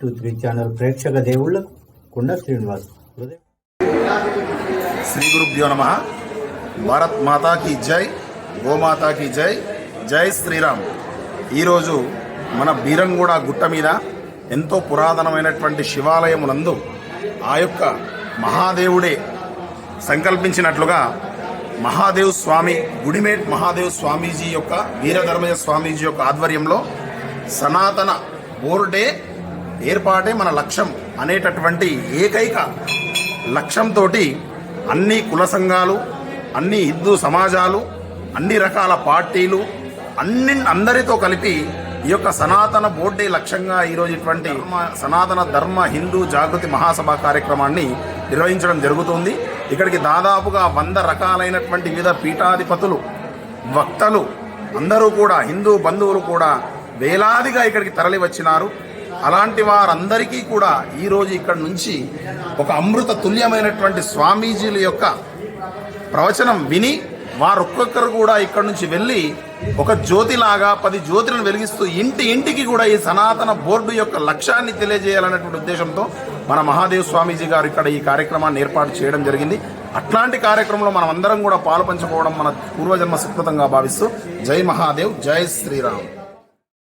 Three channel ప్రేక్షక దేవుళ్ళకు కుండ శ్రీనివాస్ శ్రీ గురుభ్యో నమ. భారత్ మాతాకి జై గోమాతాకి జై జై శ్రీరామ్. ఈరోజు మన బీరంగూడ గుట్ట మీద ఎంతో పురాతనమైనటువంటి శివాలయమునందు ఆ యొక్క మహాదేవుడే సంకల్పించినట్లుగా మహాదేవ్ స్వామి గుడిమేట్ మహాదేవ్ స్వామీజీ యొక్క వీరధర్మయ్య స్వామీజీ యొక్క ఆధ్వర్యంలో సనాతన బోర్డే ఏర్పాటే మన లక్ష్యం అనేటటువంటి ఏకైక లక్ష్యంతో అన్ని కుల సంఘాలు అన్ని హిందూ సమాజాలు అన్ని రకాల పార్టీలు అన్ని అందరితో కలిపి ఈ యొక్క సనాతన బోర్డే లక్ష్యంగా ఈరోజు ఇటువంటి సనాతన ధర్మ హిందూ జాగృతి మహాసభ కార్యక్రమాన్ని నిర్వహించడం జరుగుతుంది. ఇక్కడికి దాదాపుగా వంద రకాలైనటువంటి వివిధ పీఠాధిపతులు వక్తలు అందరూ కూడా హిందూ బంధువులు కూడా వేలాదిగా ఇక్కడికి తరలి వచ్చినారు అలాంటి వారందరికీ కూడా ఈరోజు ఇక్కడ నుంచి ఒక అమృత తుల్యమైనటువంటి స్వామీజీల యొక్క ప్రవచనం విని వారొక్కొక్కరు కూడా ఇక్కడ నుంచి వెళ్ళి ఒక జ్యోతిలాగా పది జ్యోతులను వెలిగిస్తూ ఇంటి ఇంటికి కూడా ఈ సనాతన బోర్డు యొక్క లక్ష్యాన్ని తెలియజేయాలనేటువంటి ఉద్దేశంతో మన మహాదేవ్ స్వామీజీ గారు ఇక్కడ ఈ కార్యక్రమాన్ని ఏర్పాటు చేయడం జరిగింది. అట్లాంటి కార్యక్రమంలో మనం అందరం కూడా పాలు పంచుకోవడం మన పూర్వజన్మ సుకృతంగా భావిస్తూ జై మహాదేవ్ జై శ్రీరామ్.